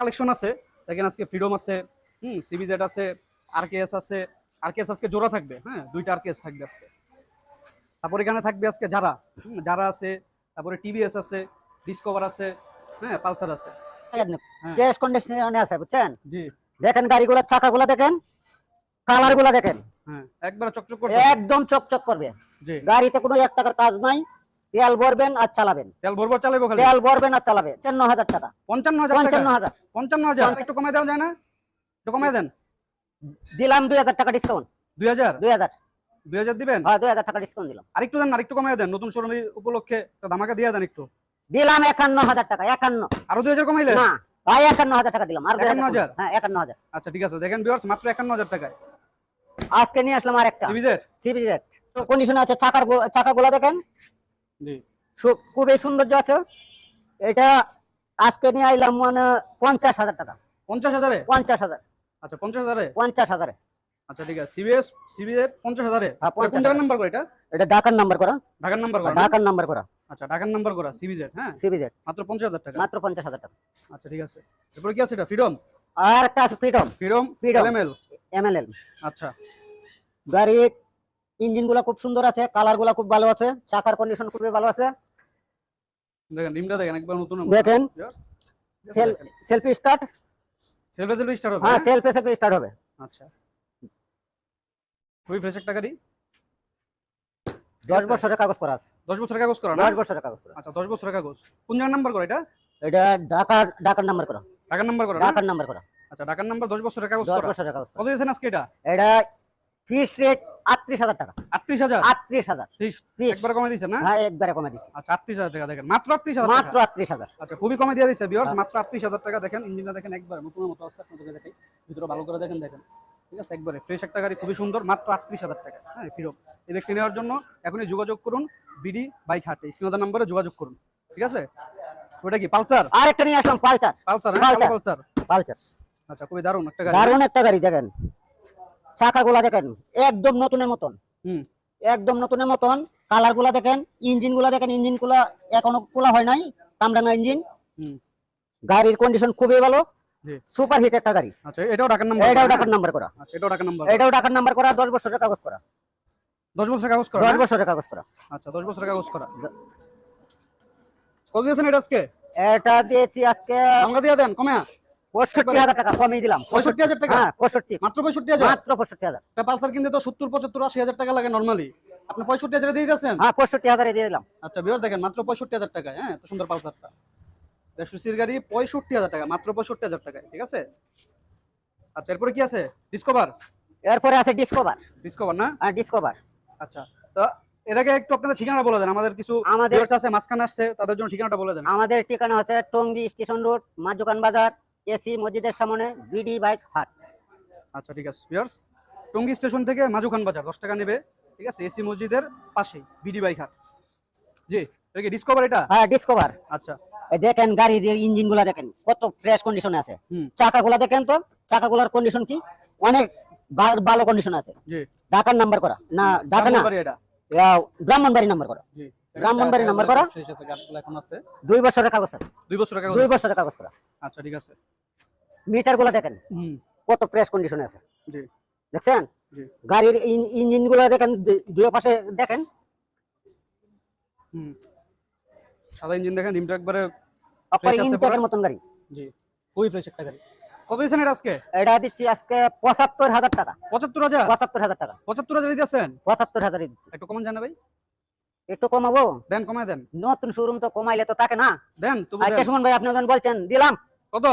Collection আছে। দেখেন আজকে ফ্রিডম আছে হুম সিবিজেড আছে আরকেএস আছে। আরকেএস আজকে জোড়া থাকবে হ্যাঁ দুইটা আরকেএস থাকবে আজকে। তারপর এখানে থাকবে আজকে যারা যারা আছে তারপরে টিভিএস আছে ডিসকভার আছে হ্যাঁ পালসার আছে। হ্যাঁ। ফ্রেশ কন্ডিশনে আছে বুঝছেন? জি। দেখেন গাড়িগুলোর চাকাগুলো দেখেন কালারগুলা দেখেন। হ্যাঁ একবার চকচক করবে। একদম চকচক করবে। গাড়িতে কোনো এক টাকার কাজ নাই তেল ভরবেন আর চালাবেন। তেল ভরবর চালাবো খালি? তেল ভরবেন আর চালাবে পঞ্চান্ন হাজার টাকা। পঞ্চান্ন হাজার পঞ্চান্ন টাকা? হাজার পঞ্চান্ন হাজার একটু কমায় দেওয়া যায় না? একটু কমায় দেন। দিলাম দুই হাজার টাকা ডিসকাউন্ট দুই হাজার? দুই হাজার। দুই হাজার দিবেন? হ্যাঁ দুই হাজার টাকা ডিসকাউন্ট দিলাম। আরেকটু দেন আরেকটু কমায় দেন। নতুন শোরুম উপলক্ষে একটা ধামাকা দিয়ে দেন একটু। দিলাম একান্ন হাজার টাকা একান্ন। আরও দুই হাজার কমাইলে? না ভাই একান্ন হাজার টাকা দিলাম। আর দুই একান্ন হাজার হাজার? হ্যাঁ একান্ন হাজার আচ্ছা ঠিক আছে। দেখেন ভিউয়ার্স মাত্র একান্ন হাজার টাকায়। আজকে নিয়ে আসলাম আর একটা সিবিজেড সিবিজেড কন্ডিশন আছে চাকার চাকাগুলো দেখেন। খুবই সৌন্দর্য আছে এটা আজকে নিয়ে আইলাম মানে পঞ্চাশ হাজার টাকা। পঞ্চাশ হাজারে? পঞ্চাশ হাজার। আচ্ছা পঞ্চাশ হাজারে? পঞ্চাশ হাজারে। আচ্ছা ঠিক আছে। সিবিএস সিবিএস পঞ্চাশ হাজারে? হ্যাঁ, এটা কোন নাম্বার করে এটা? এটা ঢাকার নাম্বার করা। ঢাকার নাম্বার করা? ঢাকার নাম্বার করা। আচ্ছা ঢাকার নাম্বার করা সিবিজেড হ্যাঁ? সিবিজেড মাত্র পঞ্চাশ হাজার টাকা? মাত্র পঞ্চাশ হাজার টাকা। আচ্ছা ঠিক আছে। এরপরে কি আছে এটা? ফ্রিডম আর একটা আছে ফ্রিডম ফ্রিডম এমএলএল আচ্ছা। গাড়ির ইঞ্জিনগুলা খুব সুন্দর আছে কালারগুলা খুব ভালো আছে চাকার কন্ডিশন খুবই ভালো আছে। দেখেন রিমটা দেখেন একবার নতুন দেখেন সেলফি স্টার্ট সেলফি সেলফে স্টার্ট হবে হ্যাঁ? সেলফি সেলফি স্টার্ট হবে। আচ্ছা। খুবই ফ্রেশ একটা গাড়ি? দশ আছে। বছরের কাগজ করা আছে। দশ বছরের কাগজ করা না? দশ বছরের কাগজ করা আচ্ছা দশ বছরের কাগজ। কোন জায়গার নাম্বার করা এটা? এটা ঢাকার ঢাকার নাম্বার করা। ঢাকার নাম্বার করা না? ঢাকার নাম্বার করা। আচ্ছা ঢাকার নাম্বার দশ বছরের কাগজ করা। বছরের কাগজ কত দিয়েছেন আজকে এটা? এটা ফিস রেট আটত্রিশ হাজার টাকা। আটত্রিশ হাজার? আটত্রিশ হাজার। একবার কমে দিয়েছেন না? হ্যাঁ একবারে কমে দিছি। আচ্ছা আটত্রিশ হাজার টাকা দেখেন। মাত্র আটত্রিশ হাজার মাত্র আটত্রিশ হাজার। আচ্ছা খুবই কমে দিয়ে দিচ্ছে বিয়ার্স মাত্র আটত্রিশ হাজার টাকা দেখেন। ইঞ্জিনটা দেখেন একবার নতুন মতো আছে আপনাদেরকে দেখাই ভিতরে ভালো করে দেখেন দেখেন। ঠিক আছে একবারে ফ্রেশ একটা গাড়ি খুবই সুন্দর। মাত্র আটত্রিশ হাজার টাকা। হ্যাঁ ফিরো এই ব্যক্তি নেওয়ার জন্য এখনই যোগাযোগ করুন। বিডি বাইক হাটে স্ক্রিনার নাম্বারে যোগাযোগ করুন। ঠিক আছে? ওটা কি পালসার? আর একটা নিয়ে আসলাম পালসার। Pulsar। পালসার। পালচার আচ্ছা খুবই দারুণ একটা গাড়ি। দারুণ একটা গাড়ি দেখেন। চাকাগুলা দেখেন একদম নতুনের মতন। একদম নতুনের মতন কালারগুলা দেখেন ইঞ্জিনগুলা দেখেন ইঞ্জিনগুলা এখনও খোলা হয় নাই কামরাঙ্গা ইঞ্জিন। গাড়ির কন্ডিশন খুবই ভালো জি। সুপার হিট একটা গাড়ি। আচ্ছা এটাও ঢাকার নাম্বার এটাও ঢাকার নাম্বার করা। আচ্ছা এটাও ঢাকার নাম্বার এটাও ঢাকার নাম্বার করা দশ বছরের কাগজ করা। দশ বছরের কাগজ করা দশ না? বছরের কাগজ করা। আচ্ছা দশ বছরের কাগজ করা। কত দিয়েছেন এটা আজকে? এটা দিয়েছি আজকে দিয়ে দেন কমে। পঁয়ষট্টি হাজার টাকা কমিয়ে দিলাম। 65,000 টাকা? হ্যাঁ পঁয়ষট্টি। মাত্র পঁয়ষট্টি হাজার? মাত্র পঁয়ষট্টি হাজার। পালসার কিনতে তো সত্তর পঁচাত্তর আশি হাজার টাকা লাগে নর্মালি আপনি পঁয়ষট্টি হাজারে দিয়ে দিয়েছেন? হ্যাঁ পঁয়ষট্টি হাজারে দিয়ে দিলাম। আচ্ছা দেখেন মাত্র পঁয়ষট্টি হাজার টাকায় হ্যাঁ এত সুন্দর পালসারটা। সুসির গাড়ি পঁয়ষট্টি হাজার টাকা মাত্র পঁয়ষট্টি হাজার টাকায় ঠিক আছে? আচ্ছা এরপরে কি আছে? ডিসকভার এরপরে আছে ডিসকভার ডিসকভার না? হ্যাঁ ডিসকভার আচ্ছা তো এর আগে একটু আপনাদের ঠিকানা বলে দেন। আমাদের কিছু আমাদের- আছে মাঝখানে আসছে তাদের জন্য ঠিকানাটা বলে দেন। আমাদের ঠিকানা হচ্ছে টঙ্গী স্টেশন রোড মাজুকান বাজার এসি মসজিদের সামনে বিডি বাইক হাট। আচ্ছা ঠিক আছে বিয়ার্স টঙ্গী স্টেশন থেকে মাজুখান বাজার দশ টাকা নেবে। ঠিক আছে এসি মসজিদের পাশেই বিডি বাইক হাট। জি এটা কি ডিসকভার এটা? হ্যাঁ ডিসকভার আচ্ছা। দেখেন গাড়ির ইঞ্জিনগুলা দেখেন কত ফ্রেশ কন্ডিশনে আছে। হুম। চাকাগুলা দেখেন তো চাকাগুলার কন্ডিশন কি? অনেক ভালো কন্ডিশন আছে। জি। ঢাকার নাম্বার করা। না ঢাকা না। ব্রাহ্মণবাড়ি নাম্বার করা। ব্রাহ্মণবাড়ি নাম্বার করা? এখন আছে দুই বছরের কাগজ আছে। দুই বছর টাকা দুই বছরের কাগজ করা। আচ্ছা ঠিক আছে। মিটারগুলা দেখেন কত ফ্রেশ কন্ডিশনে আছে। জি। দেখছেন? গাড়ির ইঞ্জিনগুলো দেখেন দুই পাশে দেখেন। হুম। সাদা ইঞ্জিন দেখেন রিমটা একবারে আপনার ইনটেকের মতন গাড়ি। জি খুবই ফ্রেশ একটা গাড়ি। কত দিয়েছেন এটা আজকে? এটা দিচ্ছি আজকে পঁচাত্তর হাজার টাকা। পঁচাত্তর হাজার? পঁচাত্তর হাজার টাকা। পঁচাত্তর হাজার দিয়েছেন? পঁচাত্তর হাজারই দিচ্ছি। একটু কমান জানা ভাই। একটু কমাবো? দেন কমায় দেন। নতুন শোরুম তো কমাইলে তো থাকে না? দেন আচ্ছা সুমন ভাই আপনি যখন বলছেন দিলাম। কত?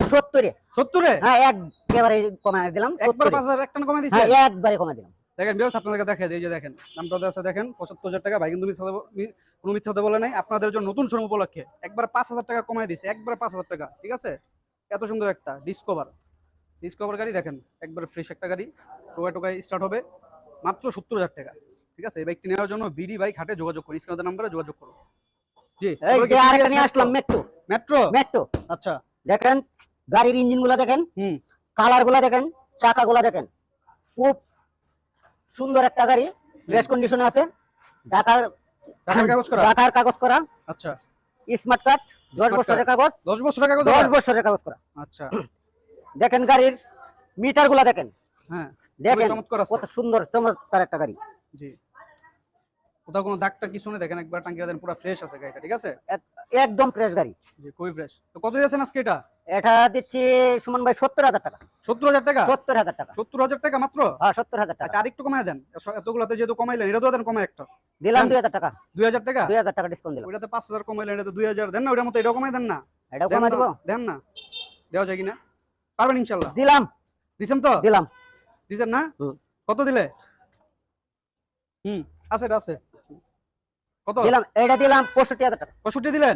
সত্তরে। সত্তরে? হ্যাঁ একবারে কমাই দিলাম একবার পাঁচ হাজার একটা কমায় হ্যাঁ একবারে কমাই দিলাম। দেখেন বিয়ার্স আপনাদেরকে দেখে এই যে দেখেন নামটা আছে দেখেন পঁচাত্তর হাজার টাকা। ভাই কিন্তু কোনো মিথ্যা হতে বলে নাই। আপনাদের জন্য নতুন শোরুম উপলক্ষে একবার পাঁচ হাজার টাকা কমায় দিছে একবার পাঁচ হাজার টাকা ঠিক আছে? এত সুন্দর একটা ডিসকভার ডিসকভার গাড়ি দেখেন একবার ফ্রেশ একটা গাড়ি। টোকায় টোকায় স্টার্ট হবে মাত্র সত্তর হাজার টাকা। ঠিক আছে? এই বাইকটি নেওয়ার জন্য বিডি বাইক হাটে যোগাযোগ করুন। স্ক্রিনের নাম্বারে যোগাযোগ করুন। জি এই যে আরেকটা নিয়ে আসলাম মেট্রো মেট্রো মেট্রো আচ্ছা। দেখেন গাড়ির ইঞ্জিনগুলা দেখেন হুম। কালারগুলা দেখেন চাকা গুলা দেখেন। খুব সুন্দর একটা গাড়ি ফ্রেশ কন্ডিশনে আছে। ঢাকার ঢাকার কাগজ করা? ঢাকার কাগজ করা। আচ্ছা। স্মার্ট কার্ড দশ বছরের কাগজ। দশ বছরের কাগজ দশ বছরের কাগজ করা। আচ্ছা। দেখেন গাড়ির মিটারগুলা দেখেন। হ্যাঁ দেখেন কত সুন্দর চমৎকার একটা গাড়ি। জি। কোথাও কোনো দাগটা কিছু নেই? দেখেন একবার দেন পুরো ফ্রেশ আছে গাড়িটা ঠিক আছে? একদম ফ্রেশ গাড়ি। জি ফ্রেশ তো কত দিয়েছেন আজকে এটা? এটা দিচ্ছি সুমন ভাই সত্তর হাজার টাকা। সত্তর হাজার টাকা? সত্তর হাজার টাকা। সত্তর হাজার টাকা মাত্র? হ্যাঁ সত্তর হাজার টাকা। আচ্ছা আরেকটু কমায় দেন। এতগুলাতে যেহেতু কমাইলেন এটা তো দেন কমায় একটা। দিলাম দুই হাজার টাকা। দুই হাজার টাকা? দুই হাজার টাকা ডিসকাউন্ট দিলাম। ওইটাতে পাঁচ হাজার কমাইলেন এটা দুই হাজার। দেন না ওইটার মতো এটাও কমাই দেন না? এটাও দেন কমা না, দিব। দেন না? দেওয়া যায় কিনা? পারবেন ইনশাল্লাহ? দিলাম। দিছেন তো? দিলাম। দিছেন না? কত দিলে? হুম আছে এটা আছে। কত? দিলাম এটা দিলাম পঁয়ষট্টি হাজার টাকা। পঁয়ষট্টি দিলেন?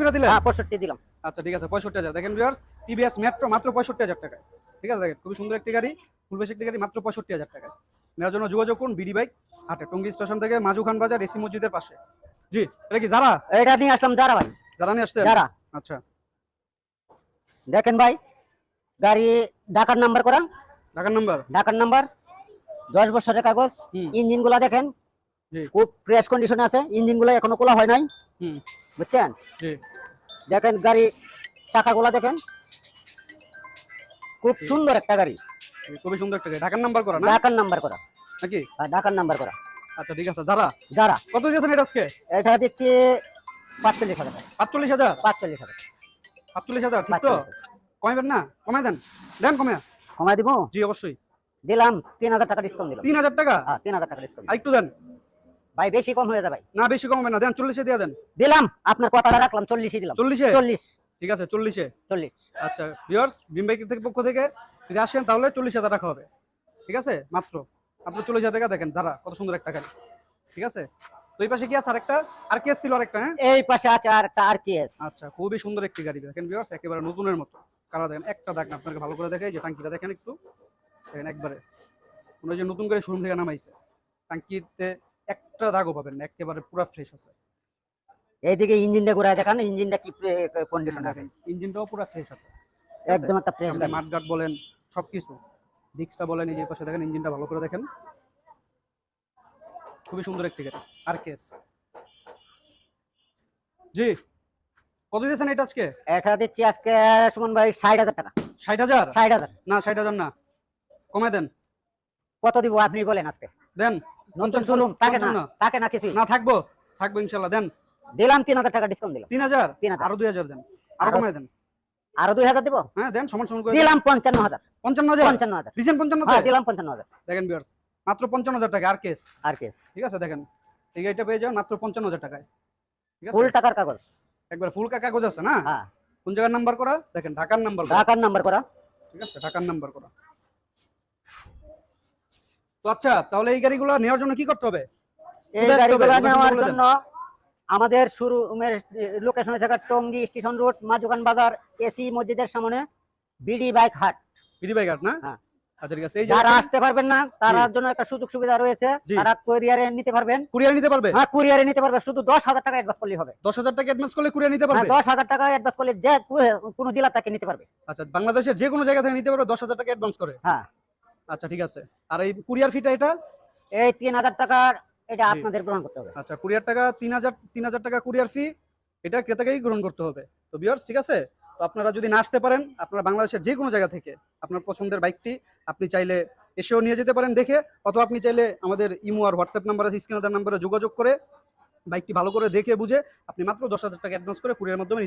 করে দিলেন? হ্যাঁ দিলাম। আচ্ছা ঠিক আছে পঁয়ষট্টি হাজার। দেখেন ভিউয়ার্স টিভিএস মেট্রো মাত্র পঁয়ষট্টি হাজার টাকা ঠিক আছে দেখেন সুন্দর একটি গাড়ি ফুল বেশ একটি গাড়ি মাত্র পঁয়ষট্টি হাজার টাকা নেওয়ার জন্য যোগাযোগ করুন বিডি বাইক হাটে টঙ্গী স্টেশন থেকে বাজার এসি মসজিদের পাশে। জি এটা কি যারা? এটা নিয়ে আসলাম যারা ভাই। যারা নিয়ে আসছেন? যারা। আচ্ছা। দেখেন ভাই গাড়ি ঢাকার নাম্বার করা। ঢাকার নাম্বার? ঢাকার নাম্বার দশ বছরের কাগজ হুম। ইঞ্জিনগুলা দেখেন খুব ফ্রেশ কন্ডিশনে আছে ইঞ্জিনগুলো এখনও খোলা হয় নাই। বুঝছেন? দেখেন গাড়ি চাকাগুলা দেখেন। খুব সুন্দর একটা গাড়ি। খুবই সুন্দর একটা গাড়ি। ঢাকার নাম্বার করা না? ঢাকার নাম্বার করা। নাকি? আর ঢাকার নাম্বার করা। আচ্ছা ঠিক আছে যারা? যারা? কত দিয়েছেন এটা আজকে? এটা দিচ্ছি পাঁচচল্লিশ হাজার পাঁচচল্লিশ হাজার? পাঁচচল্লিশ হাজার। সাতচল্লিশ হাজার ঠিক তো? কমাইবেন না? কমাই দেন। দেন কমে কমাই দিব? জি অবশ্যই। দিলাম তিন হাজার টাকা ডিসকাউন্ট দিলাম। তিন হাজার টাকা? হ্যাঁ তিন হাজার টাকা ডিসকাউন্ট আরেকটু দেন। ভাই বেশি কম হয়ে যাবে ভাই। না বেশি কম হবে না। দেন চল্লিশে দিয়ে দেন। দিলাম আপনার কথাটা রাখলাম চল্লিশই দিলাম। চল্লিশে? চল্লিশ। ঠিক আছে চল্লিশে? চল্লিশ। আচ্ছা ভিউয়ার্স বিম বাইক থেকে পক্ষ থেকে যদি আসেন তাহলে চল্লিশ হাজার টাকা হবে। ঠিক আছে? মাত্র। আপনি চল্লিশ হাজার টাকা দেখেন যারা কত সুন্দর একটা গাড়ি। ঠিক আছে? তো এই পাশে কি আছে আরেকটা? আর কি ছিল আরেকটা হ্যাঁ? এই পাশে আছে আর একটা আর কি আচ্ছা খুবই সুন্দর একটি গাড়ি দেখেন ভিউয়ার্স একেবারে নতুনের মতো। কারা দেখেন একটা দাগ না আপনাকে ভালো করে দেখাই যে টাঙ্কিটা দেখেন একটু। দেখেন একবারে। মনে যে নতুন করে শোরুম থেকে নামাইছে। টাঙ্কিতে একটা দাগও পাবেন না একেবারে পুরো ফ্রেশ আছে। এইদিকে ইঞ্জিনটা ঘুরায় দেখান ইঞ্জিনটা কি কন্ডিশন আছে? ইঞ্জিনটাও পুরো ফ্রেশ আছে। একদম একটা ফ্রেশ মাঠগাট বলেন সবকিছু। ডিক্সটা বলেন এই যে পাশে দেখেন ইঞ্জিনটা ভালো করে দেখেন। খুবই সুন্দর একটি গাড়ি আর কেস জি কত দিয়েছেন এটা আজকে? এটা দিচ্ছি আজকে সুমন ভাই ষাট হাজার টাকা। ষাট হাজার? ষাট হাজার। না ষাট হাজার না। কমে দেন। কত দিব আপনি বলেন আজকে? দেন নতুন শোরুম থাকে না। থাকে না কিছুই। না থাকব থাকব ইনশাল্লাহ দেন। দিলাম তিন হাজার টাকা ডিসকাউন্ট দিলাম। তিন হাজার? তিন হাজার। আরও দুই হাজার দেন। আরও কমায় দেন। আরও দুই হাজার দিব? হ্যাঁ দেন সমান সমান করে দিলাম পঞ্চান্ন হাজার। পঞ্চান্ন হাজার? পঞ্চান্ন হাজার। দিছেন পঞ্চান্ন হ্যাঁ দিলাম পঞ্চান্ন হাজার। দেখেন বিয়ার্স মাত্র পঞ্চান্ন হাজার টাকা আর কেস আর কেস ঠিক আছে দেখেন। এই গাড়িটা পেয়ে যাবেন মাত্র পঞ্চান্ন হাজার টাকায়। ঠিক আছে? ফুল টাকার কাগজ। একবার ফুল কা- কাগজ আছে না? হ্যাঁ। কোন জায়গার নাম্বার করা? দেখেন ঢাকার নাম্বার ঢাকার নাম্বার করা। ঠিক আছে ঢাকার নাম্বার করা। তো আচ্ছা তাহলে এই গাড়িগুলো নেওয়ার জন্য কি করতে হবে? এই? গাড়িগুলো নেওয়ার জন্য আমাদের শোরুমের লোকেশনে থাকা টঙ্গী স্টেশন রোড মাজুকান বাজার এসি মসজিদের সামনে বিডি বাইক হাট। বিডি বাই ঘাট না? হ্যাঁ। আচ্ছা ঠিক আছে। এই যারা আসতে পারবেন না তার জন্য একটা সুযোগ সুবিধা রয়েছে। জি। তারা কুরিয়ারে নিতে পারবেন। কুরিয়ার নিতে পারবে? হ্যাঁ কুরিয়ারে নিতে পারবে। শুধু দশ হাজার টাকা অ্যাডভান্স করলেই হবে। দশ হাজার টাকা অ্যাডভান্স করলে কুরিয়ার নিতে হ্যাঁ পারবে? দশ হাজার টাকা অ্যাডভান্স করলে যে কোনো জেলা নিতে পারবে। আচ্ছা বাংলাদেশের যে কোনো জায়গা থেকে নিতে পারবে দশ হাজার টাকা অ্যাডভান্স করে। হ্যাঁ। আচ্ছা ঠিক আছে। আর এই কুরিয়ার ফিটা এটা? এই তিন হাজার টাকার এটা আপনাদের গ্রহণ করতে হবে। আচ্ছা কুরিয়ার টাকা তিন হাজার তিন হাজার টাকা কুরিয়ার ফি এটা ক্রেতাকেই গ্রহণ করতে হবে। তো বিয়ার্স ঠিক আছে? তো আপনারা যদি না আসতে পারেন আপনারা বাংলাদেশের যে কোনো জায়গা থেকে আপনার পছন্দের বাইকটি আপনি চাইলে এসেও নিয়ে যেতে পারেন দেখে অথবা আপনি চাইলে আমাদের ইমো আর হোয়াটসঅ্যাপ নাম্বার আছে স্ক্রিনার নাম্বারে যোগাযোগ করে বাইকটি ভালো করে দেখে বুঝে আপনি মাত্র দশ হাজার টাকা অ্যাডভান্স করে কুরিয়ার মাধ্যমে